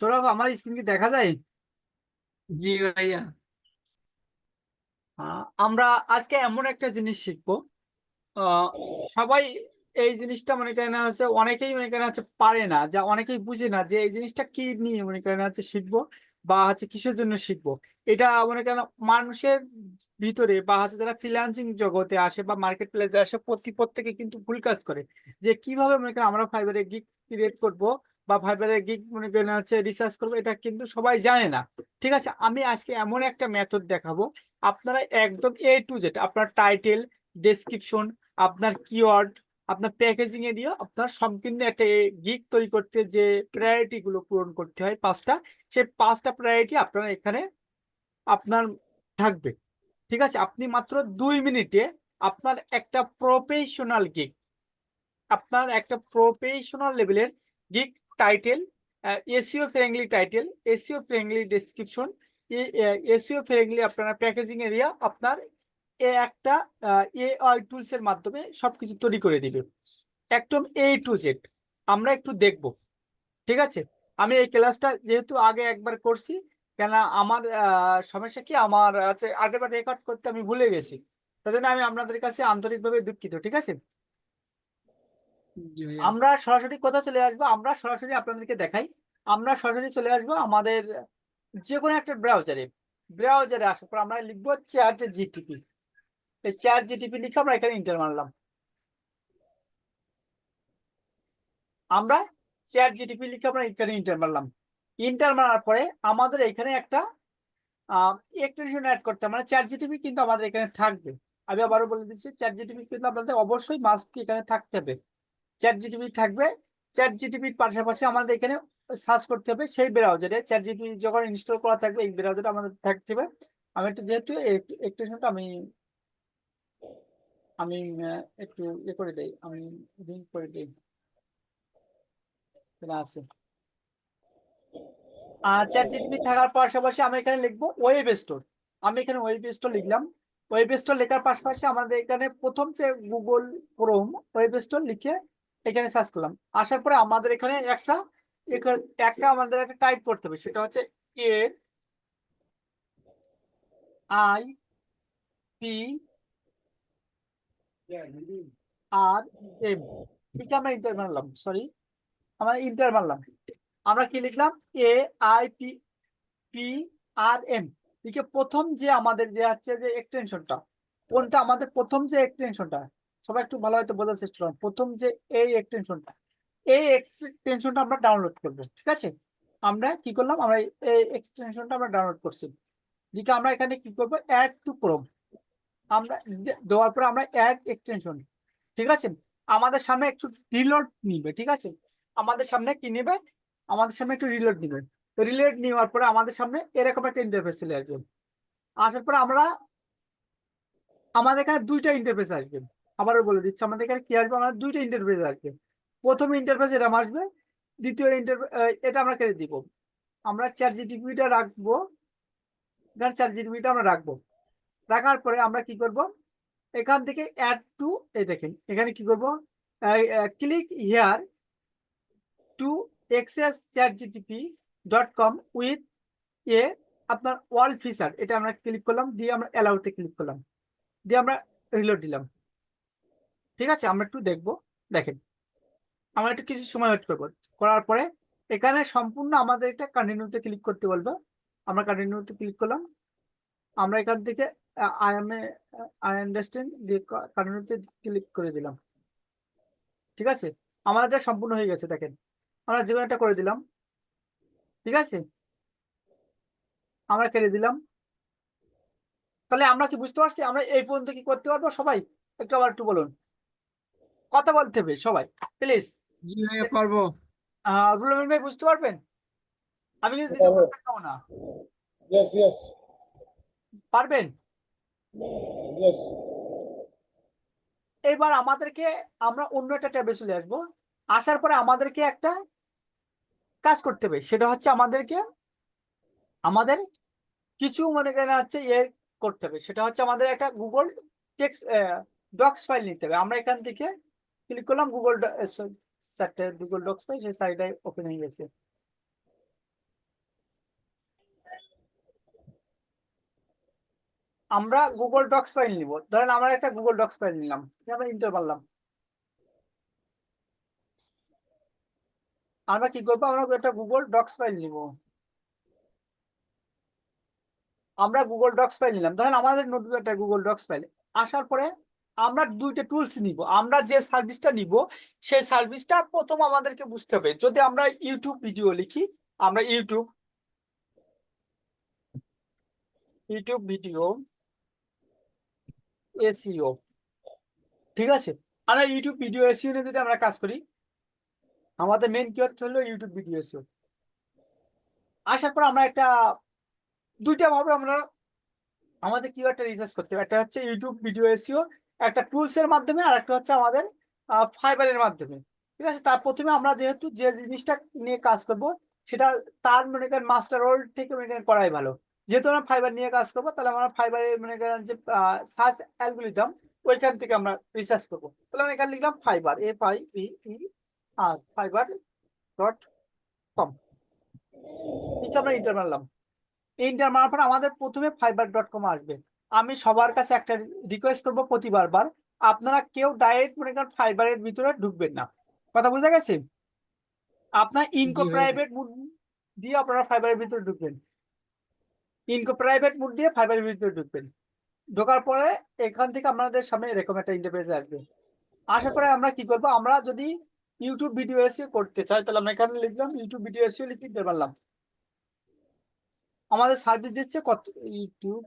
সৌরভ আমার স্ক্রিন কি দেখা যায়? জি ভাইয়া। আমরা আজকে এমন একটা জিনিস শিখব। সবাই এই জিনিসটা মনে করেন হচ্ছে অনেকেই মনে করেন হচ্ছে পারে না যা অনেকেই বুঝে না যে এই জিনিসটা কি নিয়ে মনে করেন হচ্ছে শিখব বা হচ্ছে কিসের জন্য শিখব। এটা মনে করেন মানুষের ভিতরে বা হচ্ছে যারা ফ্রিল্যান্সিং জগতে আসে বা মার্কেট প্লেসে আসে প্রতি প্রত্যেকে কিন্তু ভুল কাজ করে। যে কীভাবে মনে করেন আমরা ফাইবারে গিগ ক্রিয়েট করব বা ফাইবারে গিগ মনে করেন হচ্ছে রিসার্চ করব, এটা কিন্তু সবাই জানে না। ঠিক আছে, আমি আজকে এমন একটা মেথড দেখাবো। আপনারা একদম এ টু জেড আপনার টাইটেল ডেসক্রিপশন আপনার কিওয়ার্ড আপনার প্যাকেজিং এরিয়া আপনার সম্পূর্ণ একটা গিগ তৈরি করতে যে প্রায়োরিটি গুলো পূরণ করতে হয় পাঁচটা, সেই পাঁচটা প্রায়োরিটি আপনার এখানে আপনার থাকবে। ঠিক আছে, আপনি মাত্র দুই মিনিটে আপনার একটা প্রফেশনাল গিগ আপনার একটা প্রফেশনাল লেভেলের gig title SEO friendly title SEO friendly description SEO friendly আপনার প্যাকেজিং এরিয়া আপনার এ একটা এআই টুলস এর মাধ্যমে সবকিছু তৈরি করে দিবে। একদম এ টু জেড আমরা একটু দেখব। ঠিক আছে? আমি এই ক্লাসটা যেহেতু আগে একবার করছি কেন আমার সমস্যা কি? আমার আছে, আগেরবার রেকর্ড করতে আমি ভুলে গেছি। তাই জন্য আমি আপনাদের কাছে আন্তরিকভাবে দুঃখিত। ঠিক আছে? আমরা সরাসরি কোথায় চলে আসব? আমরা সরাসরি আপনাদেরকে দেখাই। আমরা সরাসরি চলে আসব আমাদের যে কোনো একটা ব্রাউজারে ব্রাউজারে আসার পর আমরা লিখব চ্যাট জিটিপি এই চ্যাট জিটিপি লিখে আমরা এখানে ইন্টার মারলাম। আমরা চ্যাট জিটিপি লিখে আমরা এখানে ইন্টার মারলাম। ইন্টার মারার পরে আমাদের এখানে একটা এক্সটেনশন অ্যাড করতে। মানে চ্যাট জিটিপি কিন্তু আমাদের এখানে থাকবে। আমি আবারও বলে দিচ্ছি চ্যাট জিটিপি কিন্তু আপনাদের অবশ্যই মাস্ক এখানে থাকতে হবে। চ্যাট জিটিপি থাকবে। চ্যাট জিটিপির পাশাপাশি আমাদের এখানে সার্চ করতে হবে সেই ব্রাউজারে চ্যাট জিটিপি যখন ইনস্টল করা থাকবে, এই ব্রাউজারে আমাদের থাকতে হবে। আমি একটু যেহেতু এক্সটেনশনটা আমি আমি একটু ইয়ে করে দেই, আমি লিঙ্ক করে দিই। আছে। চ্যাট জিটিপি থাকার পাশাপাশি আমি এখানে লিখব ওয়েব স্টোর আমি এখানে ওয়েব স্টোর লিখলাম। ওয়েব স্টোর লেখার পাশাপাশি আমাদের এখানে প্রথম যে গুগল ক্রোম ওয়েব স্টোর লিখে এখানে সার্চ করলাম। আসার পরে আমাদের এখানে একটা একটা আমাদের একটা টাইপ করতে হবে। সেটা হচ্ছে A I P R M ঠিক আমরা ইন্টার মারলাম সরি আমরা ইন্টার মারলাম। আমরা কি লিখলাম? A I P P R M লিখে প্রথম যে আমাদের যে হচ্ছে যে এক্সটেনশনটা কোনটা? আমাদের প্রথম যে এক্সটেনশনটা সবাই একটু ভালো হয়তো বোঝার চেষ্টা করুন প্রথম যে এই এক্সটেনশনটা এই এক্সটেনশনটা আমরা ডাউনলোড করব, ঠিক আছে? আমরা কি করলাম? আমরা এই এক্সটেনশনটা আমরা ডাউনলোড করছি। দিকে আমরা এখানে কি করব? অ্যাড টু ক্রোম আমরা দেওয়ার পরে আমরা অ্যাড এক্সটেনশন ঠিক আছে? আমাদের সামনে একটু রিলোড নিবে, ঠিক আছে? আমাদের সামনে কি নেবে? আমাদের সামনে একটু রিলোড নিবে। রিলোড নেওয়ার পরে আমাদের সামনে এরকম একটা ইন্টারফেস চলে আসবে। আসার পরে আমরা, আমাদের এখানে দুইটা ইন্টারফেস আসবে। আবারও বলে দিচ্ছি, আমাদের এখানে কি আসবে? আমাদের দুইটা ইন্টারফেস আসবে। প্রথম ইন্টারফেস এরকম আসবে, দ্বিতীয় ইন্টারফেস এটা আমরা কেটে দিব। আমরা চার জিটিপিটা রাখব। এখানে চার জিটিপিটা আমরা রাখব। রাখার পরে আমরা কি করব? এখান থেকে অ্যাড টু এই দেখেন, এখানে কি করব? Click here to access chat GTP dot com with a আপনার ওয়াল ফিচার এটা আমরা ক্লিক করলাম, দিয়ে আমরা অ্যালাউতে ক্লিক করলাম। দিয়ে আমরা রিলোড দিলাম। ঠিক আছে, আমরা একটু দেখব। দেখেন, আমরা একটু কিছু সময় ওয়েট করব। করার পরে এখানে সম্পূর্ণ আমাদের এটা কন্টিনিউতে ক্লিক করতে বলব। আমরা কন্টিনিউতে ক্লিক করলাম। আমরা এখান থেকে I am a I understand কন্টিনিউতে ক্লিক করে দিলাম। ঠিক আছে? আমাদের এটা সম্পূর্ণ হয়ে গেছে, দেখেন। আমরা যে কোনো একটা করে দিলাম। ঠিক আছে? আমরা কেটে দিলাম। তাহলে আমরা কি বুঝতে পারছি? আমরা এই পর্যন্ত কি করতে পারব সবাই? একটু আবার একটু বলুন। কথা বলতে হবে সবাই প্লিজ জি ভাইয়া পারব ভাই বুঝতে পারবেন? আমি কিন্তু দিতে। পারব না। Yes, yes, পারবেন? Yes. এবার আমাদেরকে আমরা অন্য একটা ট্যাবে চলে আসব। আসার পরে আমাদেরকে একটা কাজ করতে হবে। সেটা হচ্ছে আমাদেরকে আমাদের কিছু মনে করেন হচ্ছে ইয়ে করতে হবে। সেটা হচ্ছে আমাদের একটা গুগল টেক্স ডক্স ফাইল নিতে হবে। আমরা এখান থেকে ক্লিক করলাম গুগল চারটে গুগল ডক্স পাই সেই সাইটটাই ওপেন হয়ে গেছে আমরা গুগল ডক্স ফাইল নিব। ধরেন আমরা একটা গুগল ডক্স ফাইল নিলাম। আমরা ইন্টার মারলাম। আমরা কি করব? আমরা একটা গুগল ডক্স ফাইল নিব। আমরা গুগল ডক্স ফাইল নিলাম। ধরেন আমাদের নোটবুক একটা গুগল ডক্স ফাইল আসার পরে আমরা দুইটা টুলস নিব, আমরা যে সার্ভিসটা নিব, সেই সার্ভিসটা প্রথম আমাদেরকে বুঝতে হবে। যদি আমরা ইউটিউব ভিডিও লিখি, আমরা ইউটিউব ইউটিউব ভিডিও এসিও ঠিক আছে? আমরা ইউটিউব ভিডিও এসিও নিয়ে যদি আমরা কাজ করি, আমাদের মেন কিওয়ার্ড হলো? ইউটিউব ভিডিও এসিও আসার পর আমরা একটা, দুইটা ভাবে আমরা, আমাদের কিওয়ার্ডটা রিসার্চ করতে হবে একটা হচ্ছে ইউটিউব ভিডিও এসইও একটা টুলস এর মাধ্যমে, আর একটা হচ্ছে আমাদের ফাইবারের মাধ্যমে। ঠিক আছে? তার প্রথমে আমরা যেহেতু যে জিনিসটা নিয়ে কাজ করব, সেটা তার মনে করেন মাস্টার রোল থেকে মনে করেন করাই ভালো। যেহেতু আমরা ফাইবার নিয়ে কাজ করব, তাহলে আমরা ফাইবারের মনে করেন যে সার্চ অ্যালগোরিদম ওইখান থেকে আমরা রিসার্চ করব। তাহলে আমরা এখানে লিখলাম Fiverr F I E R Fiverr dot com ঠিক আমরা ইন্টার মারলাম। ইন্টার মারার পর আমাদের প্রথমে ফাইবার ডট কম আসবে। আমি সবার কাছে একটা রিকোয়েস্ট করব প্রতিবার বার। আপনারা কেউ ডাইরেক্ট মনে করেন ফাইবারের ভিতরে ঢুকবেন না। কথা বুঝা গেছে? আপনার ইনকো প্রাইভেট মুড দিয়ে আপনারা ফাইবারের ভিতরে ঢুকবেন। ইনকো প্রাইভেট মুড দিয়ে ফাইবারের ভিতরে ঢুকবেন। ঢোকার পরে এখান থেকে আমাদের সামনে এরকম একটা ইন্টারফেস আসবে। আসার পরে আমরা কি করব? আমরা যদি ইউটিউব ভিডিও এসিও করতে চাই তাহলে আমরা এখানে লিখলাম ইউটিউব ভিডিও এসিও লিখে দিতে পারলাম। আমাদের সার্ভিস দিচ্ছে কত? ইউটিউব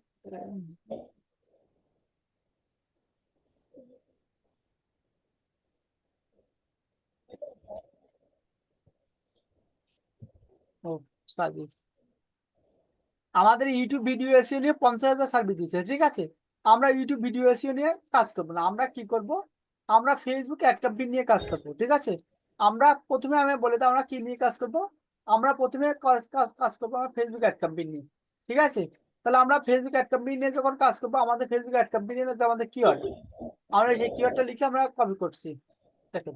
আমাদের ইউটিউব ভিডিও এসিও নিয়ে পঞ্চাশ হাজার সার্ভিস দিচ্ছে ঠিক আছে? আমরা ইউটিউব ভিডিও এসিও নিয়ে কাজ করব না। আমরা কি করব? আমরা ফেসবুক ক্যাম্পেইন নিয়ে কাজ করব, ঠিক আছে? আমরা প্রথমে আমি বলে দিই আমরা কি নিয়ে কাজ করব? আমরা প্রথমে কাজ কাজ কাজ করব আমরা ফেসবুক অ্যাড ক্যাম্পেইন নিয়ে, ঠিক আছে? তাহলে আমরা ফেসবুক অ্যাড ক্যাম্পেইন নিয়ে যখন কাজ করব আমাদের ফেসবুক অ্যাড ক্যাম্পেইন নিয়ে আমাদের কিওয়ার্ড আমরা সেই কিওয়ার্ডটা লিখে আমরা কপি করছি। দেখেন।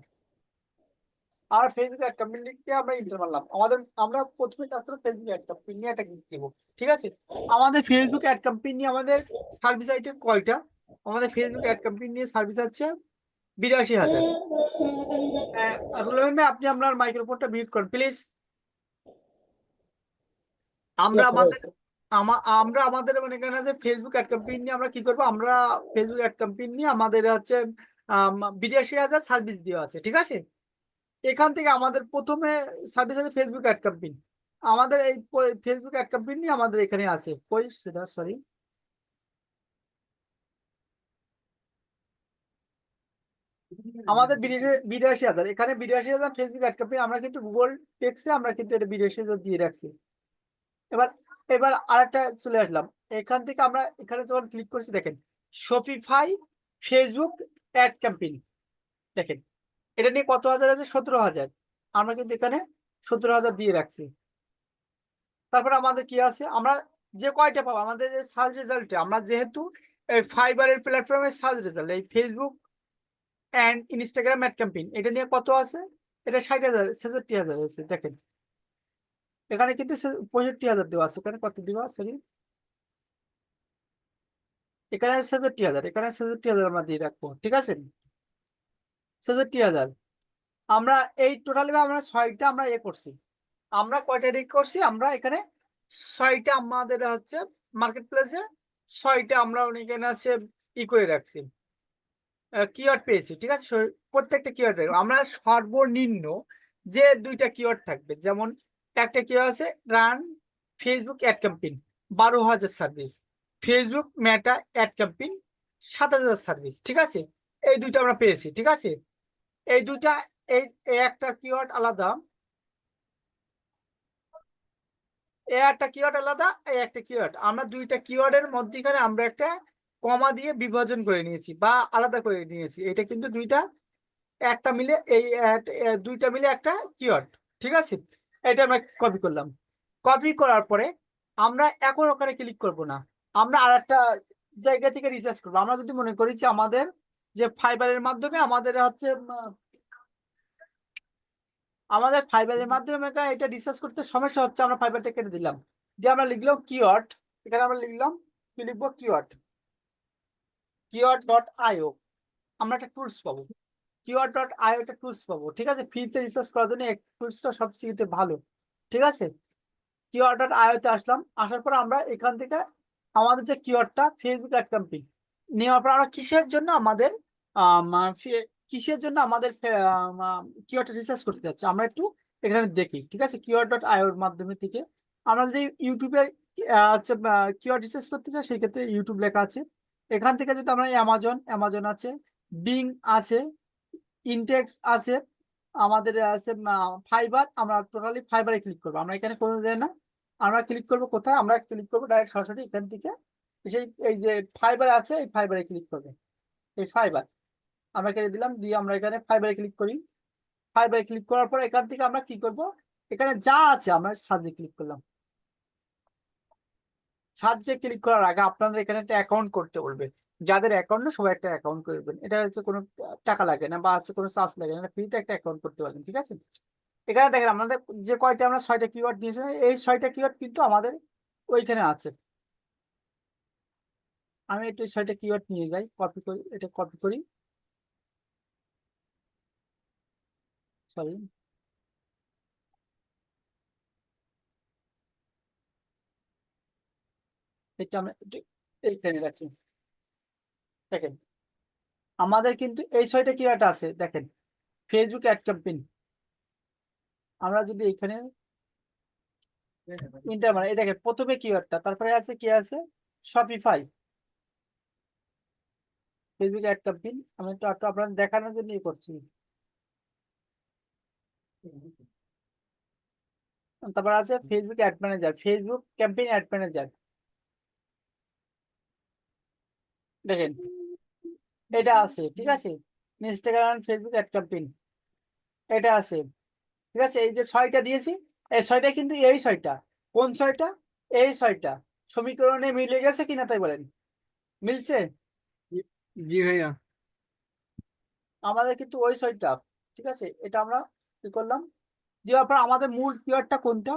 আমরা ফেসবুক অ্যাড ক্যাম্পেইন লিখে আমরা ইন্টার মারলাম। আমাদের আমরা প্রথমে কাজ করব ফেসবুক অ্যাড ক্যাম্পেইন নিয়ে একটা দিব ঠিক আছে? আমাদের ফেসবুক অ্যাড ক্যাম্পেইন নিয়ে আমাদের সার্ভিস আইটেম কয়টা? আমাদের ফেসবুক অ্যাড ক্যাম্পেইন নিয়ে সার্ভিস আছে বিরাশি হাজার। রুলাইন আপনি আপনার মাইক্রোফোনটা মিউট করুন প্লিজ আমরা আমাদের আমা- আমরা আমাদের মানে এখানে যে ফেসবুক অ্যাড ক্যাম্পেইন নিয়ে আমরা কি করব? আমরা ফেসবুক অ্যাড ক্যাম্পেইন নিয়ে আমাদের হচ্ছে বিরাশি হাজার সার্ভিস দেওয়া আছে, ঠিক আছে? এখান থেকে আমাদের প্রথমে সার্ভিস আছে ফেসবুক অ্যাড ক্যাম্পেইন আমাদের এই ফেসবুক অ্যাড ক্যাম্পেইন নিয়ে আমাদের এখানে আছে। কই সেটা? সরি আমাদের বিরাশি হাজার। এখানে বিরাশি হাজার ফেসবুক অ্যাড ক্যাম্পেইন আমরা কিন্তু গুগল টেক্সে আমরা কিন্তু এটা বিরাশি হাজার দিয়ে রাখছি। এবার এবার আরেকটা চলে আসলাম। এখান থেকে আমরা এখানে যখন ক্লিক করছি, দেখেন শপিফাই ফেসবুক অ্যাড ক্যাম্পেইন দেখেন, এটা নিয়ে কত হাজার আছে? সতেরো হাজার। আমরা কিন্তু এখানে সতেরো হাজার দিয়ে রাখছি। তারপর আমাদের কি আছে? আমরা যে কয়টা পাবো? আমাদের যে সার্চ রেজাল্টে আমরা যেহেতু এই ফাইবারের প্ল্যাটফর্মে সার্চ রেজাল্ট এই Facebook and Instagram ad campaign এটা নিয়ে কত আছে? এটা ষাট হাজার, ছেষট্টি হাজার আছে। দেখেন এখানে কিন্তু পঁয়ষট্টি হাজার দেওয়া আছে। এখানে কত দেওয়া সরি এখানে ছেষট্টি হাজার, এখানে ছেষট্টি হাজার আমরা দিয়ে রাখব, ঠিক আছে? ছেষট্টি হাজার। আমরা এই টোটালি আমরা ছয়টা আমরা এ করছি। আমরা কয়টা রেক করছি? আমরা এখানে ছয়টা আমাদের হচ্ছে মার্কেট প্লেসে ছয়টা আমরা এখানে আছে ই করে রাখছি। কিওয়ার্ড পেয়েছি, ঠিক আছে? প্রত্যেকটা কিওয়ার্ড আমরা সর্বনিম্ন যে দুইটা কিওয়ার্ড থাকবে, যেমন একটা কি আছে? রান ফেসবুক অ্যাড ক্যাম্পেইন বারো হাজার service Facebook Meta ad campaign সাত হাজার সার্ভিস ঠিক আছে? এই দুইটা আমরা পেয়েছি, ঠিক আছে? এই দুইটা, এই একটা কিওয়ার্ড আলাদা। এ একটা কিওয়ার্ড আলাদা, এই একটা কিওয়ার্ড আমরা দুইটা কিওয়ার্ডের মধ্যিখানে আমরা একটা কমা দিয়ে বিভাজন করে নিয়েছি বা আলাদা করে নিয়েছি। এটা কিন্তু দুইটা, একটা মিলে এই দুইটা মিলে একটা কিওয়ার্ড ঠিক আছে? এটা আমরা কপি করলাম। কপি করার পরে আমরা এখন ওখানে ক্লিক করব না। আমরা আর একটা জায়গা থেকে রিসার্চ করব। আমরা যদি মনে করি যে আমাদের যে ফাইবারের মাধ্যমে আমাদের হচ্ছে, আমাদের ফাইবারের মাধ্যমে এটা এটা রিসার্চ করতে সমস্যা হচ্ছে, আমরা ফাইবারটা কেটে দিলাম। দিয়ে আমরা লিখলাম কিওয়ার্ড এখানে আমরা লিখলাম, কি লিখব? কিওয়ার্ড কিওয়ার্ড ডট আইও আমরা একটা টুলস পাবো। কিওয়ার্ড ডট আইও একটা টুলস পাবো ঠিক আছে? ফ্রিতে রিসার্চ করার জন্য এই টুলসটা সবচেয়ে ভালো ঠিক আছে? কিওয়ার্ড ডট আইওতে আসলাম আসার পর আমরা এখান থেকে আমাদের যে কিওয়ার্ডটা ফেসবুক অ্যাড ক্যাম্পেইন নেওয়ার পর আমরা কিসের জন্য আমাদের কিসের জন্য আমাদের কিওয়ার্ডটা রিসার্চ করতে যাচ্ছে? আমরা একটু এখানে দেখি ঠিক আছে? কিওয়ার্ড ডট আইওর মাধ্যমে থেকে। আমরা যদি ইউটিউবের আহ, হচ্ছে কিওয়ার্ড রিসার্চ করতে চাই সেই ক্ষেত্রে ইউটিউব লেখা আছে। এখান থেকে যদি আমরা অ্যামাজন অ্যামাজন আছে বিং আছে ইনটেক্স আছে, আমাদের আছে ফাইবার আমরা টোটালি ফাইবারে ক্লিক করব। আমরা এখানে কোনো না, আমরা ক্লিক করব কোথায়? আমরা ক্লিক করব ডাইরেক্ট সরাসরি এখান থেকে। সেই, এই যে ফাইবার আছে, এই ফাইবারে ক্লিক করবে। এই ফাইবার আমরা এখানে দিলাম, দিয়ে আমরা এখানে ফাইবারে ক্লিক করি। ফাইবারে ক্লিক করার পর এখান থেকে আমরা কি করব? এখানে যা আছে আমরা সার্চে ক্লিক করলাম। সার্চে ক্লিক করার আগে আপনাদের এখানে একটা অ্যাকাউন্ট করতে বলবে। যাদের অ্যাকাউন্ট না, সবাই একটা অ্যাকাউন্ট করবেন এটা হচ্ছে কোনো টাকা লাগে না বা হচ্ছে কোনো চার্জ লাগে না ফ্রিতে একটা অ্যাকাউন্ট করতে পারবেন, ঠিক আছে? এখানে দেখেন আমাদের যে কয়টা আমরা ছয়টা কিওয়ার্ড দিয়েছিলাম, এই ছয়টা কিওয়ার্ড কিন্তু আমাদের ওইখানে আছে। আমি একটু ছয়টা কিওয়ার্ড নিয়ে যাই কপি করি, এটা কপি করি। সরি এটা আমরা এইখানে রাখি। দেখেন, আমাদের কিন্তু এই ছয়টা কিওয়ার্ড আছে, দেখেন ফেসবুক অ্যাড ক্যাম্পেইন আমরা যদি এখানে ইন্টার মানে এই দেখেন, প্রথমে কিওয়ার্ডটা তারপরে আছে কি আছে? শপিফাই ফেসবুক অ্যাড ক্যাম্পেইন আমি একটু একটু আপনাদের দেখানোর জন্য ইয়ে করছি। তারপর আছে Facebook ad manager Facebook campaign ad manager দেখেন এটা আছে ঠিক আছে? ইনস্টাগ্রাম ফেসবুক অ্যাড ক্যাম্পেইন এটা আছে ঠিক আছে? এই যে ছয়টা দিয়েছি এই ছয়টা কিন্তু এই ছয়টা। কোন ছয়টা? এই ছয়টা। সমীকরণে মিলে গেছে কিনা তাই বলেন। মিলছে? জি ভাইয়া। আমাদের কিন্তু ওই ছয়টা ঠিক আছে? এটা আমরা কি করলাম। দেওয়ার পর আমাদের মূল কিওয়ার্ডটা কোনটা?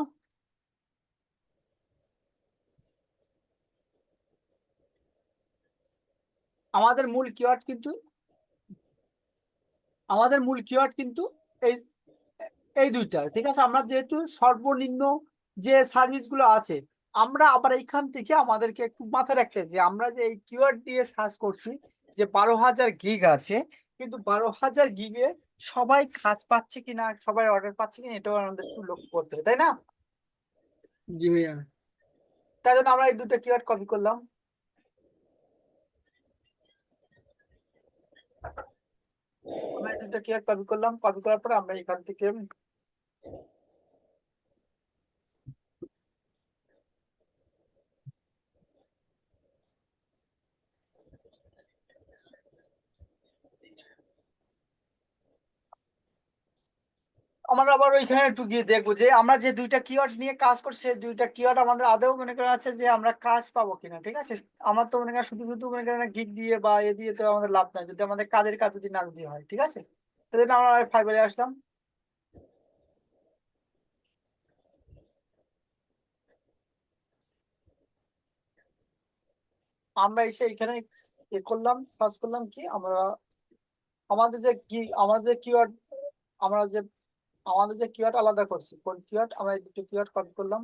আমাদের মূল কিওয়ার্ড কিন্তু আমাদের মূল কিওয়ার্ড কিন্তু এই এই দুইটা। ঠিক আছে? আমরা যেহেতু সর্বনিম্ন যে সার্ভিসগুলো আছে আমরা আবার এইখান থেকে আমাদেরকে একটু মাথায় রাখতে যে আমরা যে এই কিওয়ার্ড দিয়ে সার্চ করছি যে বারো হাজার গিগ আছে কিন্তু বারো হাজার গিগে সবাই কাজ পাচ্ছে কিনা সবাই অর্ডার পাচ্ছে কিনা এটাও আমাদের একটু লক্ষ্য করতে হবে তাই না? জি ভাইয়া। তাই জন্য আমরা এই দুটো কিওয়ার্ড কপি করলাম। এই কপি করলাম? কপি করার পরে আমরা এখান থেকে আমরা আবার ওইখানে একটু গিয়ে দেখব যে আমরা যে দুইটা কিওয়ার্ড নিয়ে কাজ করছি, সেই দুইটা কিওয়ার্ড আমাদের আদেও মনে করা আছে যে আমরা কাজ পাবো কিনা, ঠিক আছে? আমার তো মনে করেন শুধু শুধু মনে করেন গিগ দিয়ে বা এ দিয়ে তো আমাদের লাভ নাই, যদি আমাদের কাজের কাজ যদি না যদি হয়, ঠিক আছে? সেজন্য আমরা ফাইবারে আসলাম। আমরা এসে এখানে এ করলাম সার্চ করলাম কি আমরা, আমাদের যে কি, আমাদের কিওয়ার্ড আমরা যে, আমাদের যে কিওয়ার্ড আলাদা করছি। কোন কিওয়ার্ড আমরা দুটো কিওয়ার্ড কপি করলাম।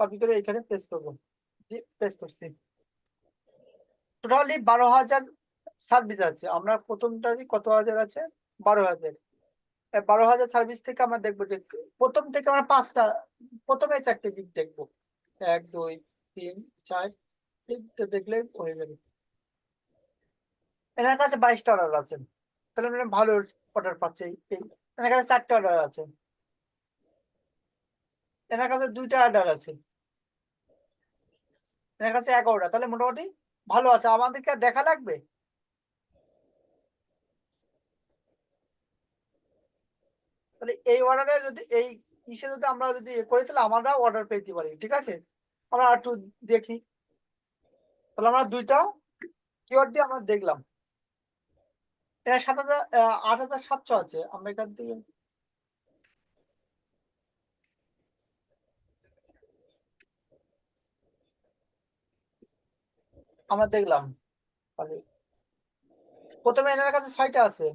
কপি করে এখানে পেস্ট করব। পেস্ট করছি। টোটালি বারো হাজার সার্ভিস আছে। আমরা প্রথমটারই কত হাজার আছে? বারো হাজার। বারো হাজার সার্ভিস থেকে আমরা দেখব যে প্রথম থেকে আমরা পাঁচটা, প্রথমে চারটে দিক দেখব। এক, দুই, তিন, চার, তিনটে দেখলে হয়ে যাবে। এনার কাছে বাইশটা অর্ডার আছে। তাহলে ভালো অর্ডার পাচ্ছে এনার কাছে চারটে অর্ডার আছে। এনার কাছে দুইটা অর্ডার আছে। এনার কাছে এগারোটা তাহলে মোটামুটি ভালো আছে। আমাদেরকে দেখা লাগবে? তাহলে এই অর্ডারে যদি, এই ইসে যদি আমরা যদি করি, তাহলে আমরাও অর্ডার পেতে পারি, ঠিক আছে? আমরা একটু দেখি। তাহলে আমরা দুইটা কিওয়ার্ড দিয়ে আমরা দেখলাম। এটা সাত হাজার আট হাজার সাতশো আছে, আমরা এখান থেকে আমরা দেখলাম। প্রথমে এনার কাছে ছয়টা আছে।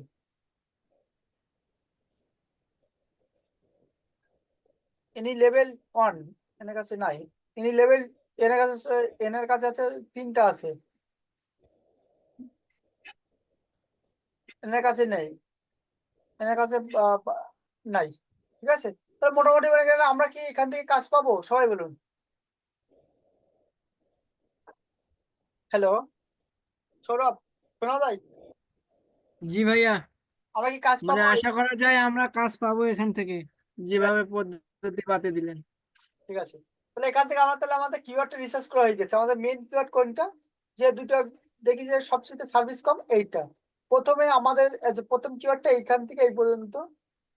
ইনি লেভেল ওয়ান এনার কাছে নাই। ইনি লেভেল এনার কাছে এনার কাছে আছে তিনটা আছে। এনার কাছে নেই। এনার কাছে নাই। ঠিক আছে? তাহলে মোটামুটি বলে গেলে আমরা কি এখান থেকে কাজ পাবো? সবাই বলুন। হ্যালো? সৌরভ শোনা যায়? জি ভাইয়া। আমরা কি কাজ মানে পাবো? আশা করা যায় আমরা কাজ পাবো এখান থেকে যেভাবে দিলেন। ঠিক আছে। তাহলে এখান থেকে আমরা তাহলে আমাদের কিওয়ার্ডটা রিসার্চ করা হয়ে গেছে। আমাদের মেইন কিওয়ার্ড কোনটা? যে দুটো দেখি যে সবচেয়ে সার্ভিস কম, এইটা। প্রথমে আমাদের যে প্রথম কিওয়ার্ডটা এইখান থেকে এই পর্যন্ত,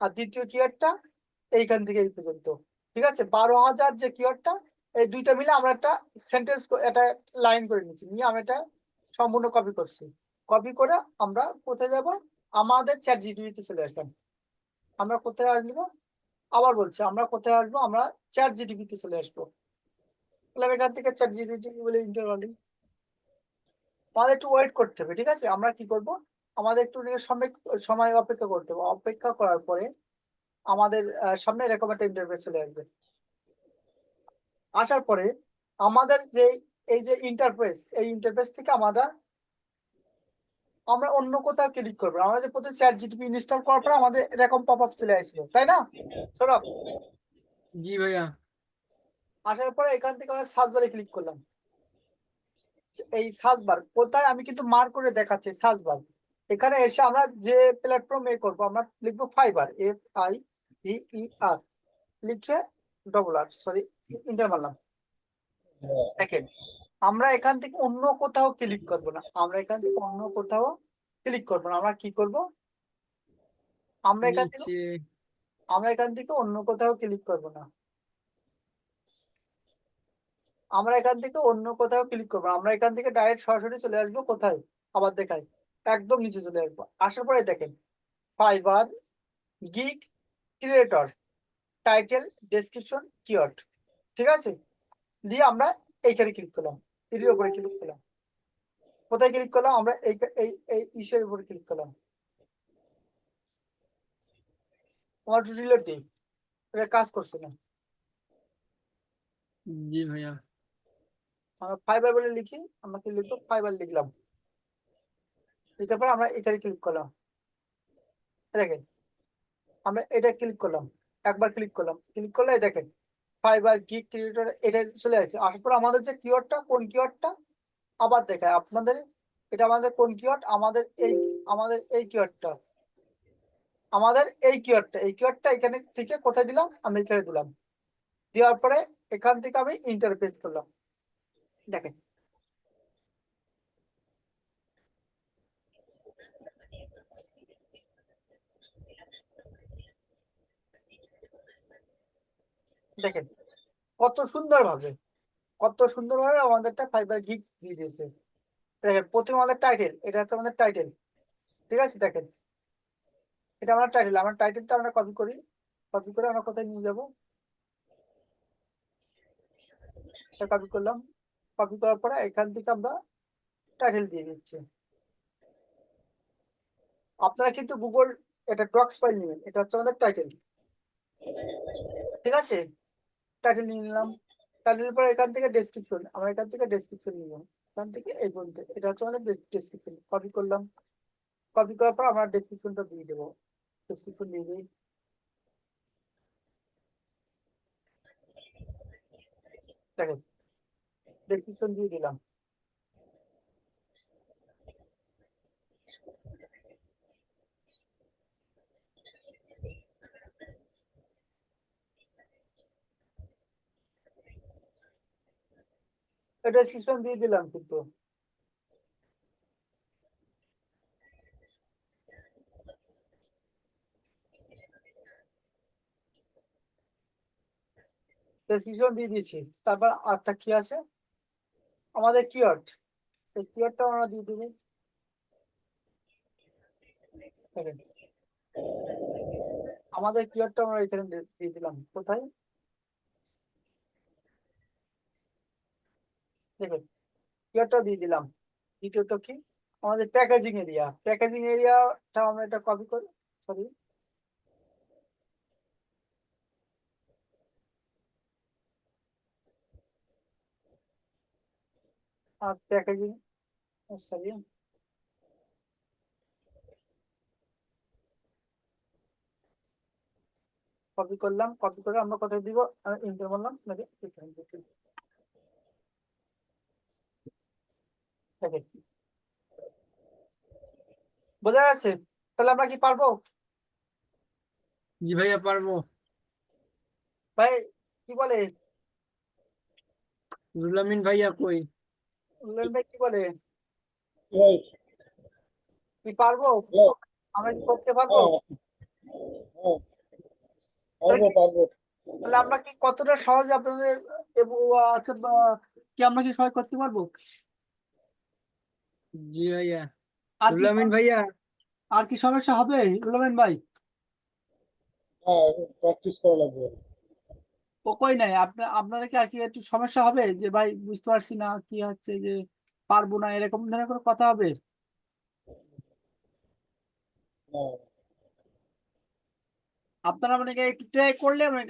আর দ্বিতীয় কিওয়ার্ডটা এইখান থেকে এই পর্যন্ত। ঠিক আছে? বারো হাজার যে কিওয়ার্ডটা এই দুইটা মিলে আমরা একটা সেন্টেন্স একটা লাইন করে নিচ্ছি নিয়ে আমি এটা সম্পূর্ণ কপি করছি। কপি করে আমরা কোথায় যাব? আমাদের চ্যাট জিটিভিতে চলে আসলাম। আমরা কোথায় আসব? আবার বলছে, আমরা কোথায় আসব? আমরা চ্যাট জিটিভিতে চলে আসব। তাহলে এখান থেকে চ্যাট জিটিভি বলে ইন্টারভালিং আমাদের একটু ওয়েট করতে হবে, ঠিক আছে? আমরা কি করব? আমাদের একটু সময় অপেক্ষা করতে হবে। অপেক্ষা করার পরে আমাদের সামনে এরকম একটা ইন্টারফেস চলে আসবে। আসার পরে আমাদের যে, এই যে ইন্টারফেস এই ইন্টারফেস থেকে আমরা আমরা অন্য কোথাও ক্লিক করব। না। আমরা যে প্রথমে চ্যাট জিটিপি ইনস্টল করার পর আমাদের এরকম পপ আপ চলে আসলো তাই না? সৌরভ জি ভাইয়া। আসার পরে এখান থেকে আমরা সার্চ বারে ক্লিক করলাম। এই সার্চ বার কোথায় আমি কিন্তু মার্ক করে দেখাচ্ছি সার্চ বার এখানে এসে আমরা যে প্ল্যাটফর্ম এ করব আমরা লিখব Fiverr F I E E R লিখে ডবল আর সরি ইন্টার মারলাম। দেখেন। আমরা এখান থেকে অন্য কোথাও ক্লিক করব না। আমরা এখান থেকে অন্য কোথাও ক্লিক করব না। আমরা কি করব? আমরা এখান থেকে আমরা এখান থেকে অন্য কোথাও ক্লিক করব না। আমরা এখান থেকে অন্য কোথাও ক্লিক করব। আমরা এখান থেকে ডাইরেক্ট সরাসরি চলে আসব কোথায়? আবার দেখাই। একদম নিচে চলে আসব। আসার পরে দেখেন Fiverr gig creator title description keyword ঠিক আছে? দিয়ে আমরা এইখানে ক্লিক করলাম। এটির উপরে ক্লিক করলাম। কোথায় ক্লিক করলাম? আমরা এই এই এই ইসের উপরে ক্লিক করলাম। আমার রিলোড এটা কাজ করছে না। জি ভাইয়া। আমরা ফাইবার বলে লিখি আমরা কি লিখব? ফাইবার লিখলাম। লিখার পর আমরা এখানে ক্লিক করলাম। দেখেন আমরা এটা ক্লিক করলাম। একবার ক্লিক করলাম। ক্লিক করলে দেখেন ফাইবার গিগ ক্রিয়েটর এটা চলে আসছে। আসার পর আমাদের যে কিওয়ার্ডটা কোন কিওয়ার্ডটা আবার দেখায় আপনাদের, এটা আমাদের কোন কিওয়ার্ড আমাদের এই আমাদের এই কিওয়ার্ডটা আমাদের এই কিওয়ার্ডটা এই কিওয়ার্ডটা এখানে থেকে কোথায় দিলাম? আমি এখানে দিলাম। দেওয়ার পরে এখান থেকে আমি ইন্টারফেস করলাম। দেখেন দেখেন, কত সুন্দর ভাবে কত সুন্দর ভাবে আমাদেরটা ফাইবার গিগ দিয়ে দিয়েছে। দেখেন, প্রথমে আমাদের টাইটেল এটা হচ্ছে আমাদের টাইটেল ঠিক আছে? দেখেন, এটা আমার টাইটেল আমার টাইটেলটা আমরা কপি করি কপি করে আমরা কোথায় নিয়ে যাব? কপি করলাম কপি করার পরে এখান থেকে আমরা টাইটেল দিয়ে দিচ্ছি। আপনারা কিন্তু গুগল এটা ডক্স ফাইল নেবেন, এটা হচ্ছে আমাদের টাইটেল ঠিক আছে? টাইটেল নিয়ে নিলাম। টাইটেলের পর এখান থেকে ডেসক্রিপশন আমরা এখান থেকে ডেসক্রিপশন নিলাম এখান থেকে এই পর্যন্ত। এটা হচ্ছে আমাদের ডেসক্রিপশন কপি করলাম। কপি করার পর আমরা ডেসক্রিপশনটা দিয়ে দেবো। ডেসক্রিপশন দিয়ে দিই। দেখেন ডেসক্রিপশন দিয়ে দিলাম। ডেসক্রিপশন দিয়ে দিলাম কিন্তু। ডেসক্রিপশন দিয়ে দিয়েছি। তারপর আরটা কি আছে? আমাদের কিওয়ার্ড এই কিওয়ার্ডটা আমরা দিয়ে দেবো। আমাদের কিওয়ার্ডটা আমরা এখানে দিয়ে দিলাম। কোথায়? দেখুন কিওয়ার্ডটা দিয়ে দিলাম। দ্বিতীয়ত কি? আমাদের প্যাকেজিং এরিয়া প্যাকেজিং এরিয়াটা আমরা এটা কপি করি। সরি আর প্যাকেজিং সরি কপি করলাম। কপি করে আমরা কোথায় দিব? ইন্টার বললাম নাকি এখানে দিব। Okay. বোঝা যাচ্ছে? তাহলে আমরা কি পারব? জি ভাইয়া পারব। ভাই কি বলে? রুলামিন ভাইয়া কই? উল্লেন ভাই কি বলে? কি পারব? আমরা কি করতে পারব? পারব পারব। তাহলে আমরা কি কতটা সহজে আপনাদের আচ্ছা বা কি আমরা কি সহায় করতে পারব? জি ভাইয়া। আর কি রুলামিন ভাইয়া। আর কি সমস্যা হবে? রুলামেন ভাই? হ্যাঁ প্র্যাকটিস করা লাগবে। ও কই নাই? আপনার আপনারা কি আর কি একটু সমস্যা হবে? যে ভাই বুঝতে পারছি না কি হচ্ছে যে পারব না এরকম ধরনের কোনো কথা হবে? আপনারা মনে একটু ট্রাই করলে মনে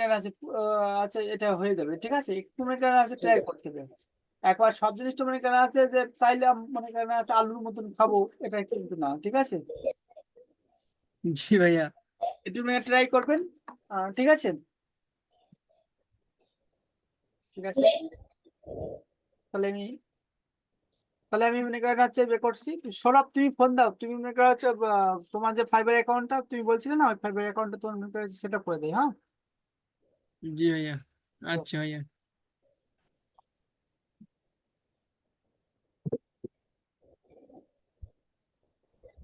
আচ্ছা এটা হয়ে যাবে ঠিক আছে? একটু মনে করেন আছে। ট্রাই করতে হবে। একবার সব জিনিসটা মনে করেন আছে যে চাইলে মনে করেন আছে আলুর মতন খাব এটা কিন্তু না ঠিক আছে? জি ভাইয়া। একটু মনে ট্রাই করবেন ঠিক আছে? ঠিক আছে? তাহলে আমি তাহলে আমি মনে করেন হচ্ছে ইয়ে করছি। সৌরভ তুমি ফোন দাও তুমি মনে করো হচ্ছে তোমার যে ফাইবার অ্যাকাউন্টটা তুমি বলছিলে না ওই ফাইবার অ্যাকাউন্টটা তোমার মনে করে সেট করে দেয় হ্যাঁ? জি ভাইয়া আচ্ছা ভাইয়া।